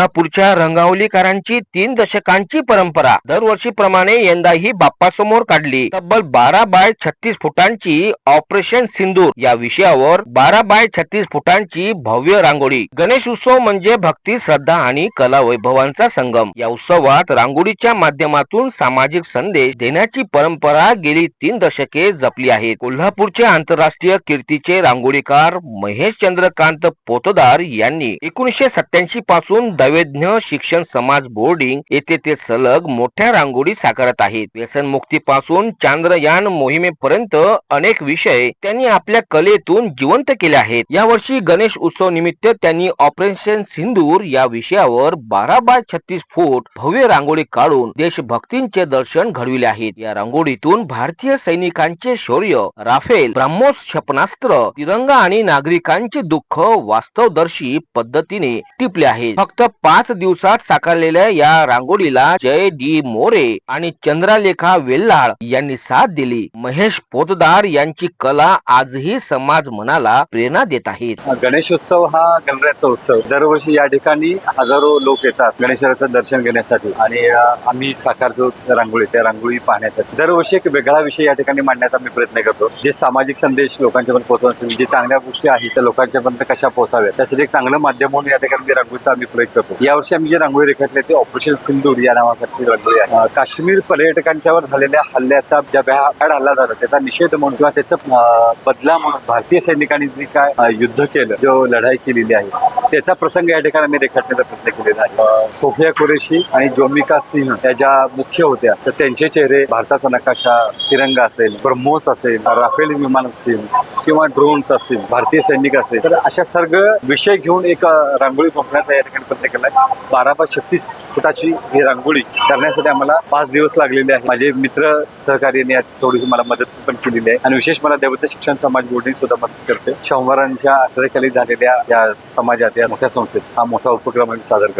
कोल्हापूरच्या रंगावलीकरांची तीन दशकांची परंपरा. दरवर्षीप्रमाणे यंदाही बाप्पासमोर काढली. तब्बल बारा बाय छत्तीस फुटांची ऑपरेशन सिंदूर. या विषयावर बारा बाय छत्तीस फुटांची भव्य रांगोळी. गणेश उत्सव म्हणजे भक्ती श्रद्धा आणि कला वैभवांचा संगम. या उत्सवात रांगोळीच्या माध्यमातून सामाजिक संदेश देण्याची परंपरा गेली तीन दशके जपली आहे कोल्हापूरचे आंतरराष्ट्रीय कीर्तीचे रांगोळीकार महेश चंद्रकांत पोतदार यांनी एकोणीसशे सत्याऐंशी पासून दैवेज्ञ शिक्षण समाज बोर्डिंग येथे ते सलग मोठ्या रांगोळी साकारत आहेत. व्यसन मुक्ती पासून चांद्रयान मोहिमेपर्यंत अनेक विषय त्यांनी आपल्या कलेतून जिवंत केले आहेत. यावर्षी गणेश उत्सव निमित्त त्यांनी ऑपरेशन सिंदूर या विषयावर बारा बाय छत्तीस फूट भव्य रांगोळी काढून देशभक्तींचे दर्शन घडविले आहेत. या रांगोळीतून भारतीय सैनिकांचे शौर्य राफेल ब्रह्मोस क्षेपणास्त्र तिरंगा आणि नागरिकांचे दुःख वास्तवदर्शी पद्धतीने टिपले आहेत. फक्त पाच दिवसात साकारलेल्या या रांगोळीला जय डी मोरे आणि चंद्रालेखा वेल्लाळ यांनी साथ दिली. महेश पोतदार यांची कला आजही समाज मनाला प्रेरणा देत आहेत. गणेशोत्सव हा गणरायाचा उत्सव. दरवर्षी या ठिकाणी हजारो लोक येतात गणेशाचं दर्शन घेण्यासाठी आणि आम्ही साकारतो रांगोळी त्या रांगोळी पाहण्यासाठी. दरवर्षी एक वेगळा विषय या ठिकाणी मांडण्याचा मी प्रयत्न करतो. जे सामाजिक संदेश लोकांच्यापर्यंत पोहोचवण्यासाठी जे चांगल्या गोष्टी आहेत त्या लोकांच्यापर्यंत कशा पोहोचाव्या त्यासाठी एक चांगलं माध्यम म्हणून या ठिकाणी रांगोळीचा आम्ही प्रयोग करतो. यावर्षी आम्ही जे रांगोळी रेखाटले ते ऑपरेशन सिंदूर या नावाची रांगोळी आहे. काश्मीर पर्यटकांच्यावर झालेल्या हल्ल्याचा ज्या भ्याड हल्ला झाला त्याचा निषेध म्हणून किंवा त्याचा बदला म्हणून भारतीय सैनिकांनी जे काय युद्ध केलं जो लढाई केलेली आहे त्याचा प्रसंग या ठिकाणी मी रेखाटण्याचा प्रयत्न केलेला आहे. सोफिया कुरेशी आणि जोमिका सिंह त्या ज्या मुख्य होत्या तर त्यांचे चेहरे भारताचा नकाशा तिरंगा असेल ब्रह्मोस असेल राफेल विमान असतील किंवा ड्रोन्स असतील भारतीय सैनिक असेल तर अशा सर्व विषय घेऊन एक रांगोळी पंपण्याचा या ठिकाणी प्रयत्न केला बारा बाय छत्तीस फुटाची ही रांगोळी करण्यासाठी आम्हाला पाच दिवस लागलेले आहे माझे मित्र सहकार्याने यात थोडीशी मला मदत पण केलेली आहे. आणि विशेष मला दैवत शिक्षण समाज बोर्डिंग सुद्धा मदत करते. शंभरांच्या आश्रयखाली झालेल्या या समाजात या मोठ्या संस्थेत हा मोठा उपक्रम आम्ही सादर करतो.